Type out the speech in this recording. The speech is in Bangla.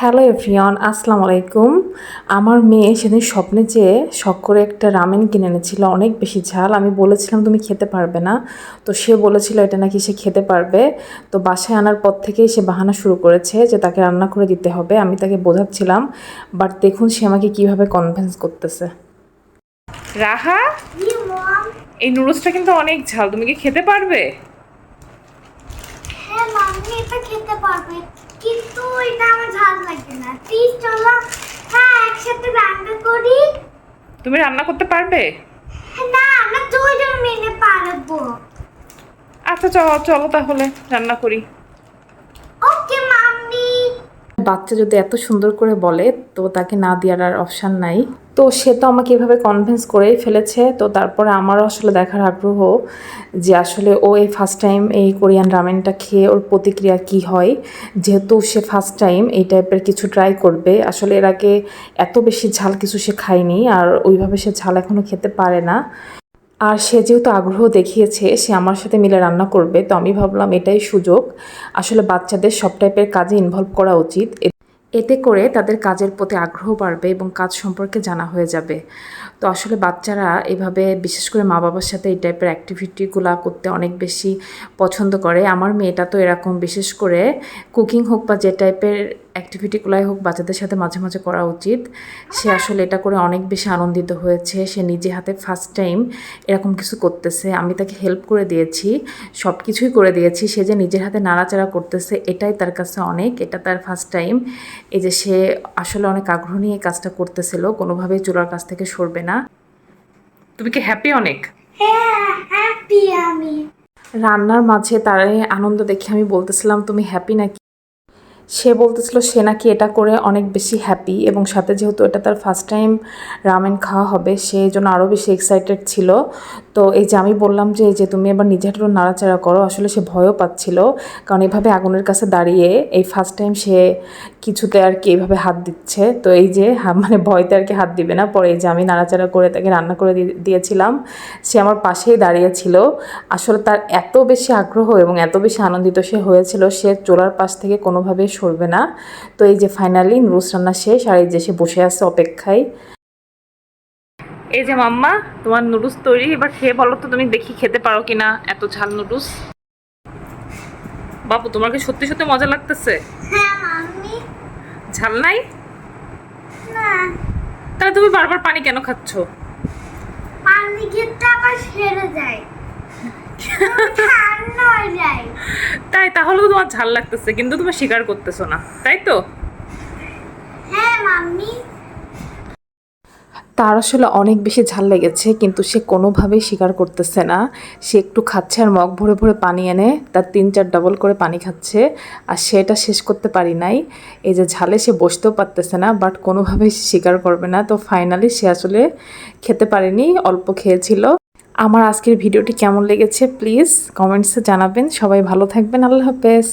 হ্যালো এভরিওয়ান আসসালামু আলাইকুম আমার মেয়ে সেদিন স্বপ্নে যেয়ে শখ করে একটা রামেন কিনে এনেছিল। অনেক বেশি ঝাল। আমি বলেছিলাম, তুমি খেতে পারবে না। তো সে বলেছিল, এটা নাকি সে খেতে পারবে? তো বাসায় আনার পর থেকেই সে বাহানা শুরু করেছে যে তাকে রান্না করে দিতে হবে। আমি তাকে বোঝাচ্ছিলাম, বাট দেখুন সে আমাকে কীভাবে কনভিন্স করতেছে। রাহা? এই নুডলসটা কিন্তু অনেক ঝাল। তুমি কি খেতে পারবে? হ্যাঁ এটা খেতে পারবে। কিন্তু এটা আমার ঝাল লাগে না। প্লিজ চলো হ্যাঁ একসাথে রান্না করি। তুমি রান্না করতে পারবে? না আমরা দুজন মিলে পারব। আচ্ছা চলো চলো তাহলে রান্না করি। বাচ্চা যদি এত সুন্দর করে বলে, তো তাকে না দেওয়ার আর অপশান নাই। তো সে তো আমাকে এভাবে কনভিন্স করেই ফেলেছে। তো তারপরে আমারও আসলে দেখার আগ্রহ যে আসলে ও এই ফার্স্ট টাইম এই কোরিয়ান রামেনটা খেয়ে ওর প্রতিক্রিয়া কি হয়। যেহেতু সে ফার্স্ট টাইম এই টাইপের কিছু ট্রাই করবে। আসলে এর আগে এত বেশি ঝাল কিছু সে খায়নি, আর ওইভাবে সে ঝাল এখনও খেতে পারে না। আর সে যেহেতু আগ্রহ দেখিয়েছে, সে আমার সাথে মিলে রান্না করবে, তো আমি ভাবলাম এটাই সুযোগ। আসলে বাচ্চাদের সব টাইপের কাজে ইনভলভ করা উচিত। এতে করে তাদের কাজের প্রতি আগ্রহ বাড়বে এবং কাজ সম্পর্কে জানা হয়ে যাবে। তো আসলে বাচ্চারা এভাবে, বিশেষ করে মা বাবার সাথে এই টাইপের অ্যাক্টিভিটিগুলো করতে অনেক বেশি পছন্দ করে। আমার মেয়েটা তো এরকম, বিশেষ করে কুকিং হোক বা যে টাইপের অ্যাক্টিভিটিগুলাই হোক বাচ্চাদের সাথে মাঝে মাঝে করা উচিত। সে আসলে এটা করে অনেক বেশি আনন্দিত হয়েছে। সে নিজে হাতে ফার্স্ট টাইম এরকম কিছু করতেছে। আমি তাকে হেল্প করে দিয়েছি সব কিছুই করে দিয়েছি। সে যে নিজের হাতে নাড়াচাড়া করতেছে এটাই তার কাছে অনেক। এটা তার ফার্স্ট টাইম এই যে সে আসলে অনেক আগ্রহ নিয়ে কাজটা করতেছিল কোনোভাবেই চুলার কাছ থেকে সরবে না। তুমি কি হ্যাপি অনেক? হ্যাঁ হ্যাপি আমি। রান্নার মাঝে তার আনন্দ দেখে আমি বলতেছিলাম তুমি হ্যাপি নাকি? সে বলতেছিল সে নাকি এটা করে অনেক বেশি হ্যাপি এবং সাথে যেহেতু এটা তার ফার্স্ট টাইম রামেন খাওয়া হবে, সে জন্য আরও বেশি এক্সাইটেড ছিল। তো এই যে আমি বললাম যে যে তুমি এবার নিজে হাঁটু নাড়াচাড়া করো, আসলে সে ভয়ও পাচ্ছিল। কারণ এভাবে আগুনের কাছে দাঁড়িয়ে এই ফার্স্ট টাইম সে কিছুতে আর কি এইভাবে হাত দিচ্ছে। তো এই যে মানে ভয়তে আর কি হাত দিবে না। পরে এই যে আমি নাড়াচাড়া করে তাকে রান্না করে দিয়ে- দিয়েছিলাম। সে আমার পাশেই দাঁড়িয়েছিল আসলে তার এত বেশি আগ্রহ এবং এত বেশি আনন্দিত সে হয়েছিল, সে চোলার পাশ থেকে কোনোভাবেই সরবে না। তো এই যে ফাইনালি নুডলস রান্না শেষ আর এই যে সে বসে আছে অপেক্ষায়। এই যে মাম্মা তোমার নুডলস তৈরি এবার খেয়ে বলো তো তুমি দেখি খেতে পারো কিনা এত ঝাল নুডলস। বাবু তোমার কি সত্যি সত্যি মজা লাগতেছে? হ্যাঁ ঝাল নাই? না। তাহলে তুমি বারবার পানি কেন খাচ্ছ? পানি খেতে আবার সেরে যায়। ঠান্ডা হয়ে যায় তাহলে তোমার ঝাল লাগতেছে কিন্তু তুমি স্বীকার করতেছো না তাই তো? হ্যাঁ মাম্মি। তার আসলে অনেক বেশি ঝাল লেগেছে কিন্তু সে কোনোভাবেই স্বীকার করতেছে না। সে একটু খাচ্ছে আর মগ ভরে ভরে পানি এনে তার তিন চার ডবল করে পানি খাচ্ছে আর সেটা শেষ করতে পারি নাই। এই যে ঝালে সে বসতেও পারতেছে না বাট কোনোভাবেই সে স্বীকার করবে না। তো ফাইনালি সে আসলে খেতে পারেনি অল্প খেয়েছিল। আমার আজকের ভিডিওটি কেমন লেগেছে প্লিজ কমেন্টসে জানাবেন। সবাই ভালো থাকবেন আল্লাহ হাফেজ।